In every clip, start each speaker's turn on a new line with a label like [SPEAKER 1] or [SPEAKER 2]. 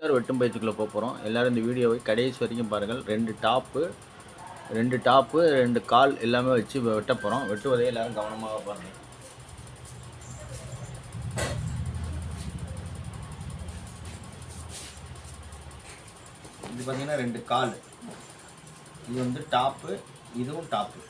[SPEAKER 1] சுடிதார் வெட்டும் பயிற்சிக்குள்ளே போக போகிறோம் எல்லோரும் இந்த வீடியோவை கடைசி வரைக்கும் பாருங்கள். ரெண்டு டாப்பு ரெண்டு டாப்பு ரெண்டு கால் எல்லாமே வச்சு வெட்ட போகிறோம் வெட்டுவதை எல்லாரும் கவனமாக பாருங்கள். இது பார்த்தீங்கன்னா ரெண்டு கால். இது வந்து டாப்பு இதுவும் டாப்பு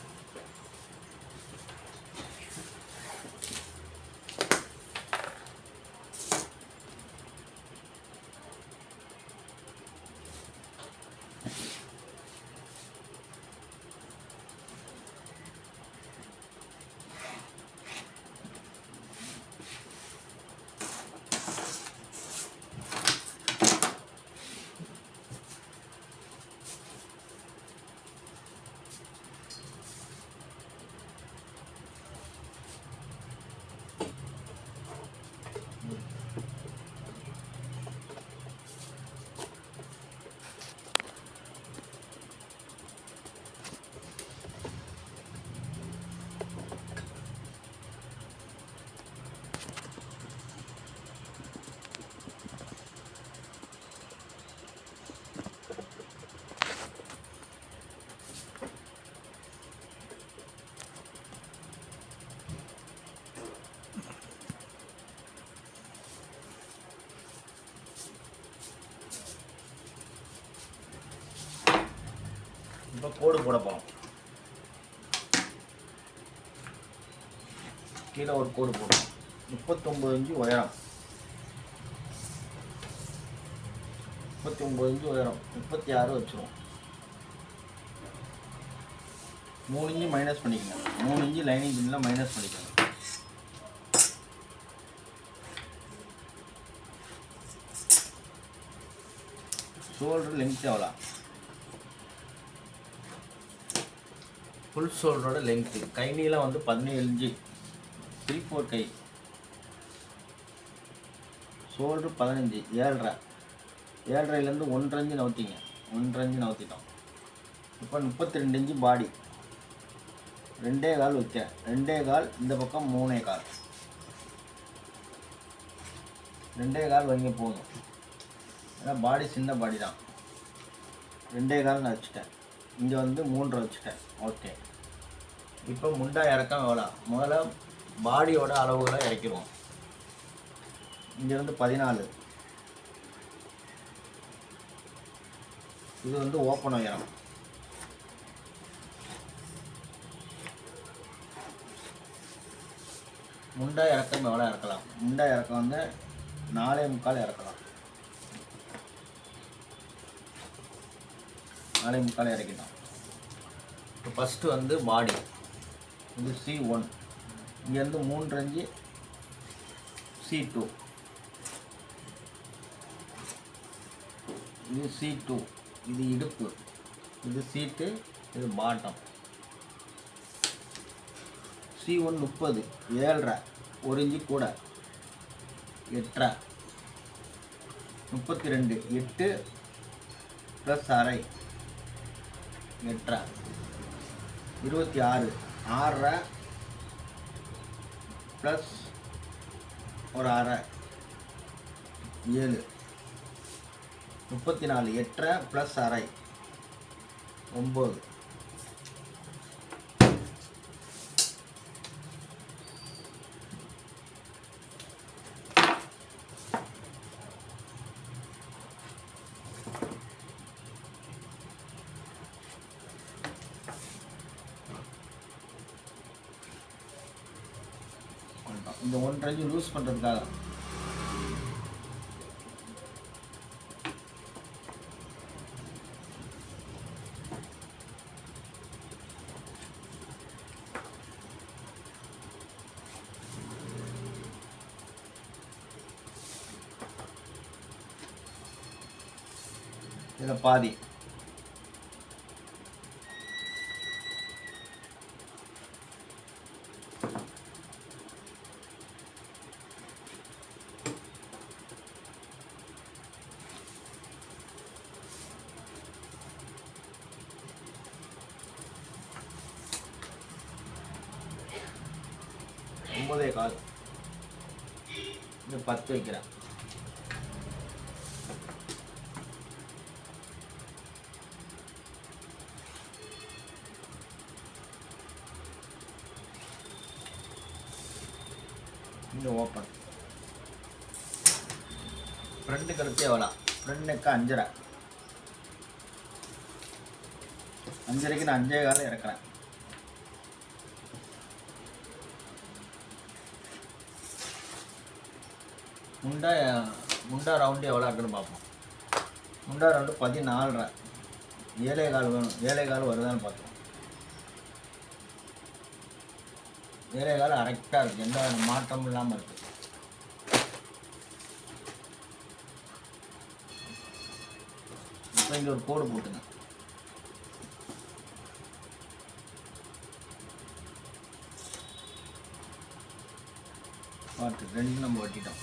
[SPEAKER 1] இப்போ கோடு போட போகிறோம் கீழே ஒரு கோடு போடும் முப்பத்தொம்பது இன்ச்சு உயரம். முப்பத்தி ஒம்பது இன்ச்சு உயரம். முப்பத்தி ஆறு வச்சுருவோம். மூணு இன்ச்சு மைனஸ் பண்ணிக்கங்க. மூணு இன்ச்சு லைனிங் பின்னில் மைனஸ் பண்ணிக்கணும் ஷோல்டர் லென்த் எவ்வளோ ஃபுல் ஷோல்டரோட லென்த்து கை நீளம் வந்து பதினேழு இன்ச்சு த்ரீ ஃபோர் கை. ஷோல்டர் பதினஞ்சு ஏழ்ரை. ஏழ்ரைலேருந்து ஒன்றரை இன்ச்சு நவுத்திங்க. ஒன்றரை இஞ்சு நவுத்திட்டோம். இப்போ முப்பத்தி ரெண்டு இன்ச்சு பாடி ரெண்டே கால் வைக்க ரெண்டே கால் இந்த பக்கம் மூணே கால். ரெண்டே கால் வைங்க போதும். ஏன்னா பாடி சின்ன பாடி தான். ரெண்டே கால் நான் வச்சுட்டேன். இங்கே வந்து மூன்று வச்சுட்டேன். ஓகே இப்போ முண்டா இறக்கம் எவ்வளோ? முதல்ல பாடியோட அளவுகளை இறக்கிடுவோம். இங்கேருந்து பதினாலு. இது வந்து ஓப்பன் உயரம். முண்டா இறக்கம் எவ்வளோ இறக்கலாம்? முண்டா இறக்கம் வந்து நாலே முக்கால் இறக்கலாம். நாலே முக்கால் இறக்கிட்டோம் இப்போ ஃபஸ்ட்டு வந்து பாடி இது சி ஒன் இங்கேருந்து மூன்று அஞ்சு சி டூ இது சி டூ இது இடுப்பு. இது சீட்டு இது பாட்டம் சி ஒன் முப்பது ஏழரை. ஒரு இஞ்சி கூட. எட்டரை. முப்பத்தி ரெண்டு எட்டு ப்ளஸ் அரை. எட்டரை. இருபத்தி ஆறு. ஆறரை ப்ளஸ் ஒரு அரை. ஏழு. முப்பத்தி நாலு. எட்டரை ப்ளஸ் அரை. ஒம்பது. இந்த ஒன்றரை லூஸ் பண்ணுறதுக்காக இதில் பாதி ஒம்பதே கால் இந்த பத்து வைக்கிறேன் இங்கே ஓப்பன் ஃப்ரெண்டு கழுத்து எவ்வளோ ஃப்ரெண்டுக்கு அஞ்சரை. அஞ்சரைக்கு நான் அஞ்சே காலம் இறக்குறேன். முண்டா முண்டா ரவுண்டு எவ்வளோ இருக்குன்னு பார்ப்போம். முண்டா ரவுண்டு பதினாலரை. ஏழை கால் வேணும். ஏழை கால் வருதான்னு பார்த்தோம் வேலை வேலை கரெக்டாக இருக்குது எந்த மாற்றமும் இல்லாமல் இருக்குது இப்போ இங்கே ஒரு கோடு போட்டுங்க. பார்த்து ரெண்டு நம்ம வெட்டிட்டோம்.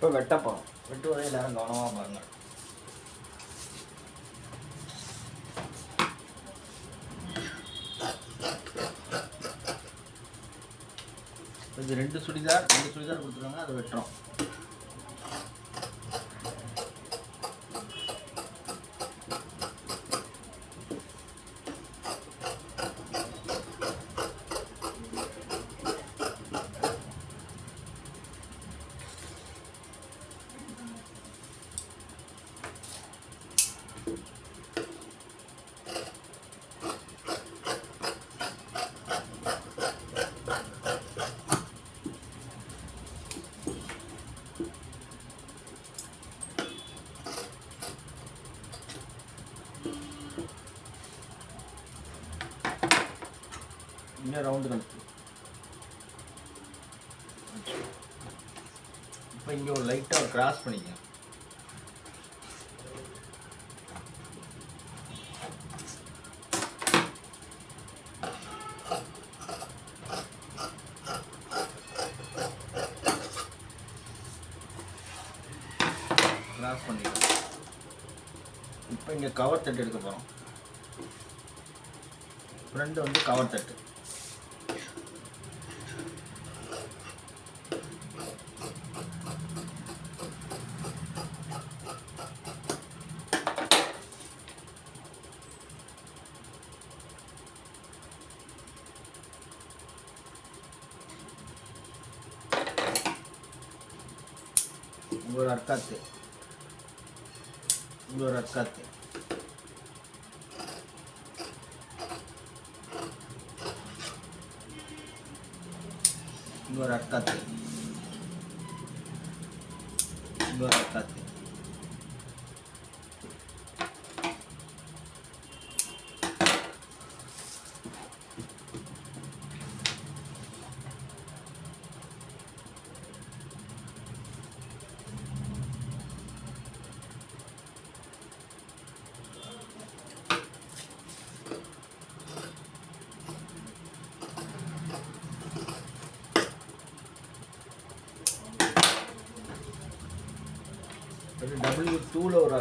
[SPEAKER 1] இப்போ வெட்ட போகிறோம் வெட்டுவதை எல்லாரும் கவனமாக பாருங்கள் இது ரெண்டு சுடிதார் ரெண்டு சுடிதார் கொடுத்துருவாங்க அதை வெட்டுறோம் இன்னும் ரவுண்டு கழுத்து இப்போ இங்கே ஒரு லைட்டாக ஒரு கிராஸ் பண்ணிக்க கிராஸ் பண்ணிக்கலாம் இப்போ இங்கே கவர் தட்டு எடுக்க போகிறோம் ஃப்ரெண்டு வந்து கவர் தட்டு இங்க ஒரு அர்க்காத்து இங்க ஒரு அர்க்காத்து இங்க ஒரு அர்க்காத்து இங்க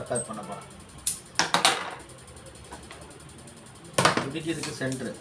[SPEAKER 1] டூவில் பண்ண போகிறேன் இதுக்கு இதுக்கு சென்ட்ரு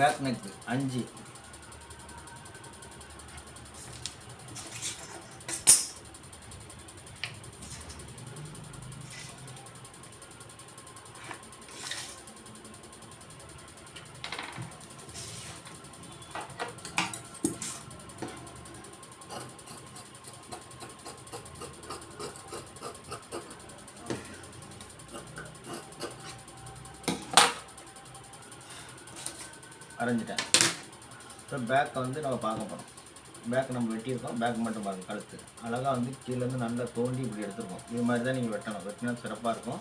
[SPEAKER 1] பேக் நெக் அஞ்சு. அரைஞ்சிட்டேன். இப்போ பேக்கை வந்து நம்ம பார்க்க போகிறோம் பேக் நம்ம வெட்டியிருக்கோம். பேக் மட்டும் பாருங்கள் கழுத்து. அழகாக வந்து கீழேருந்து நல்லா தோண்டி இப்படி எடுத்துருக்கோம். இது மாதிரி தான் நீங்கள் வெட்டணும். வெட்டினா சிறப்பாக இருக்கும்.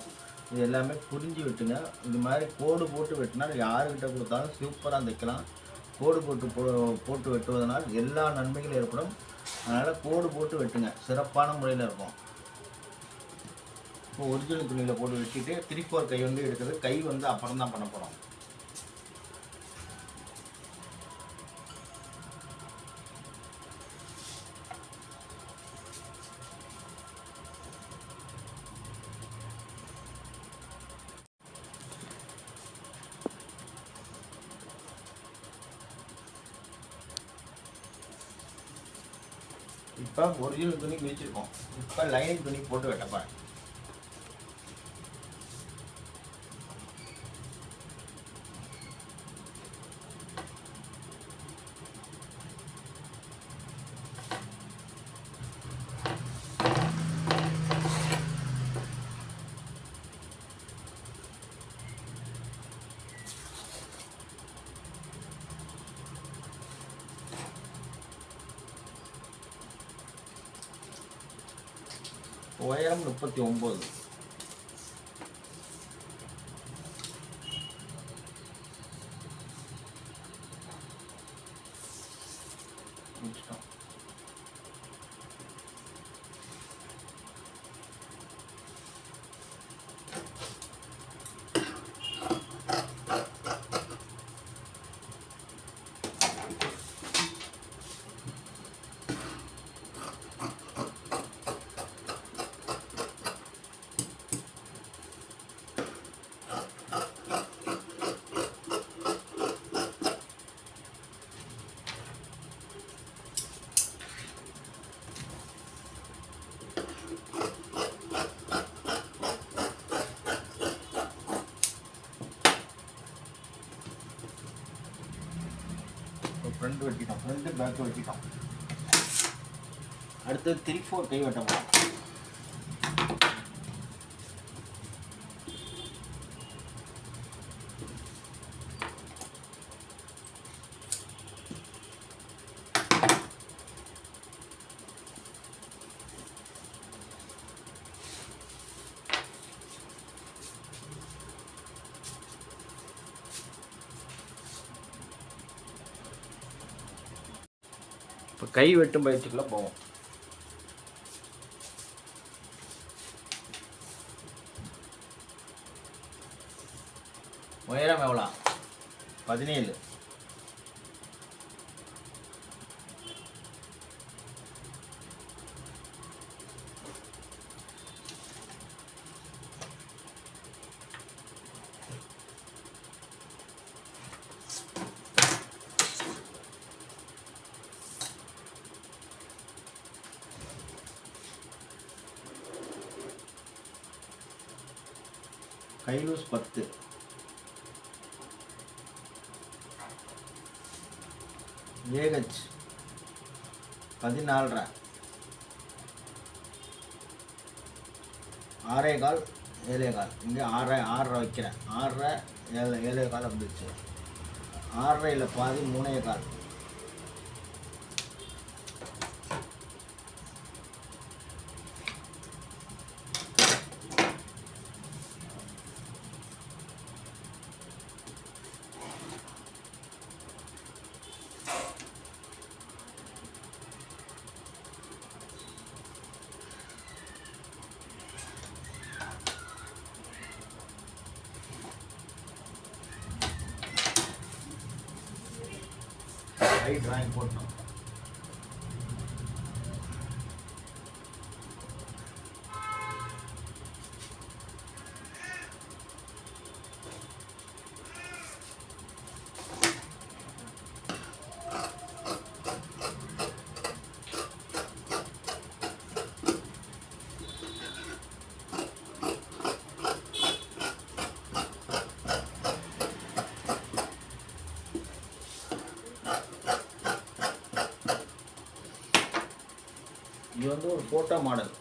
[SPEAKER 1] இது எல்லாமே புரிஞ்சு வெட்டுங்க. இது மாதிரி கோடு போட்டு வெட்டினா யாருக்கிட்ட கொடுத்தாலும் சூப்பராக தைக்கலாம். கோடு போட்டு போ போட்டு வெட்டுவதனால் எல்லா நன்மைகளும் ஏற்படும். அதனால் கோடு போட்டு வெட்டுங்க. சிறப்பான முறையில் இருக்கும். இப்போ ஒரிஜினல் துணியில் போட்டு வெட்டிட்டு திருப்பி ஒரு கை வந்து எடுக்கிறது. கை வந்து அப்புறம் தான் பண்ண போகிறோம் இப்போ ஒரிஜினல் துணி கிழிச்சிருக்கோம் இப்போ லைனிங் துணி போட்டு வெட்டப்பேன் உயரம் முப்பத்தி ஒம்பது முடிச்சிட்டோம் இப்போ ஃப்ரண்ட் வெட்டிட்டோம் எடுத்து வச்சுட்டோம் அடுத்து த்ரீ ஃபோர் கை கைவட்டம் கை வெட்டும் பயிற்சிக்குள்ளே போவோம். உயரம் எவ்வளோ? பதினேழு. கைலூஸ் பத்து. ஏஹெச் பதினாலரை ஆறே கால் ஏழே கால். இங்கே ஆறரை ஆறரை வைக்கிறேன். ஆறரை ஏழு ஏழே கால் வந்துருச்சு. ஆறரையில் பாதி மூணே கால். கை டிராயிங் போட்டோம் இது வந்து ஒரு ஃபோட்டோ மாடல்.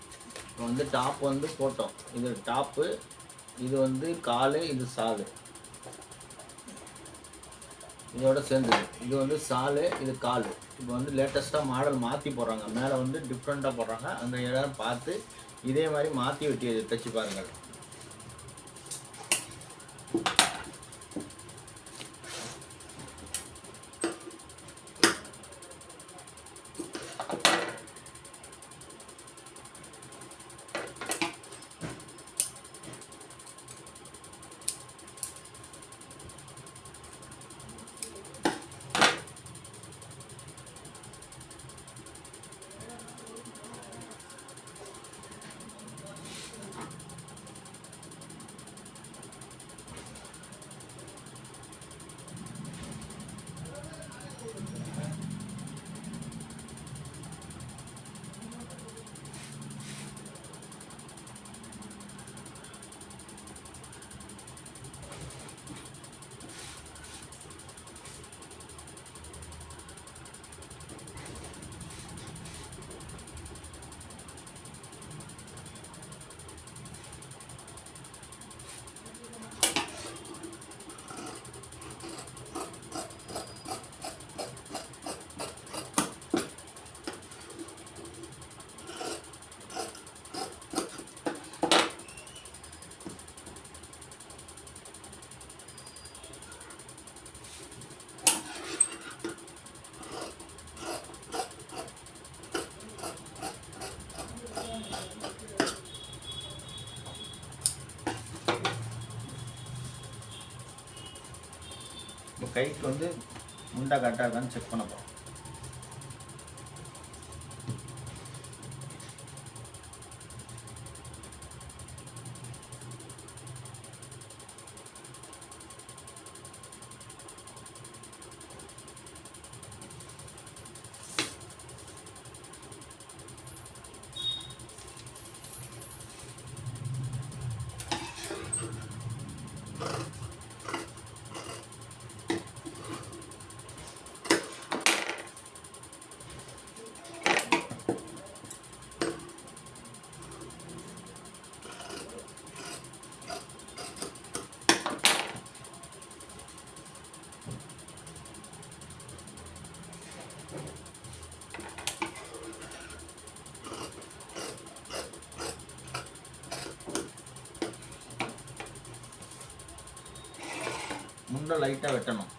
[SPEAKER 1] இப்போ வந்து டாப் வந்து ஃபோட்டோ இது டாப்பு இது வந்து காலு இது சாலு. இதோட சேர்ந்தது. இது வந்து சாலு இது காலு. இப்போ வந்து லேட்டஸ்ட்டாக மாடல் மாற்றி போடுறாங்க. மேலே வந்து டிஃப்ரெண்ட்டாக போடுறாங்க. அந்த இடம் பார்த்து இதே மாதிரி மாற்றி வெட்டி தைச்சி பாருங்கள். கைக்கு வந்து முண்டை கரெக்டாக இருக்கான்னு செக் பண்ண போகிறோம் ரொம்ப லைட்டாக வெட்டணும்.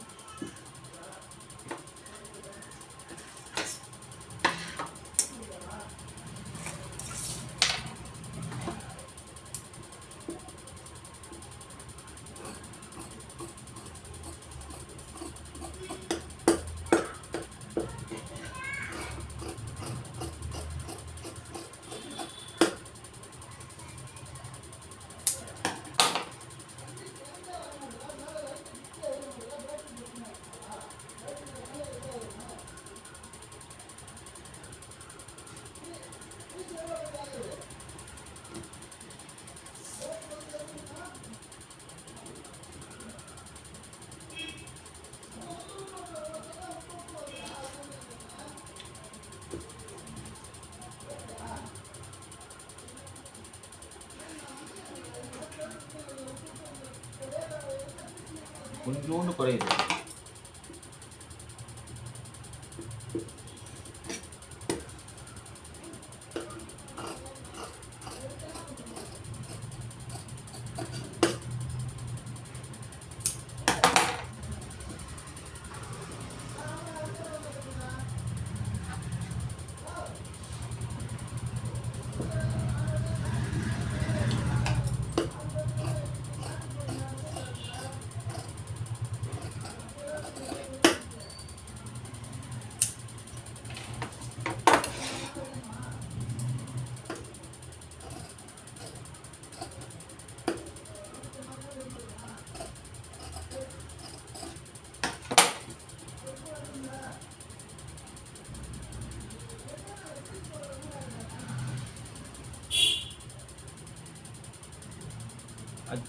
[SPEAKER 1] కొంచెం కూడా ఇది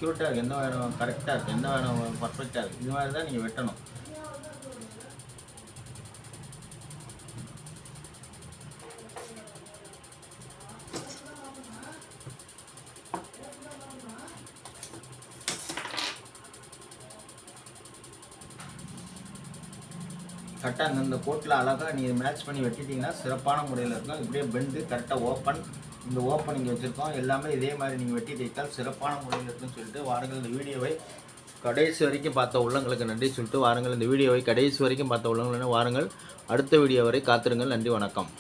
[SPEAKER 1] அக்யூரேட்டாக இருக்குது எந்த வேணும் கரெக்டாக இருக்குது எந்த வேணும் பர்ஃபெக்டாக இருக்குது இது மாதிரி தான் நீங்கள் வெட்டணும். கரெக்டாக இந்த கோட்டில் அழகாக நீங்கள் மேட்ச் பண்ணி வெட்டிட்டீங்கன்னா சிறப்பான முறையில் இருக்கும். இப்படியே பெண்டு கரெக்டாக ஓப்பன் இந்த ஓப்பனிங் வச்சுருக்கோம். எல்லாமே இதே மாதிரி நீங்கள் வெட்டி தைத்தால் சிறப்பான முறையில் இருக்குன்னு சொல்லிட்டு வாருங்கள். இந்த வீடியோவை கடைசி வரைக்கும் பார்த்த உள்ளங்களுக்கு நன்றி சொல்லிட்டு வாருங்கள். இந்த வீடியோவை கடைசி வரைக்கும் பார்த்த உள்ளங்களுக்கு வாருங்கள். அடுத்த வீடியோ வரை காத்திருங்கள். நன்றி வணக்கம்.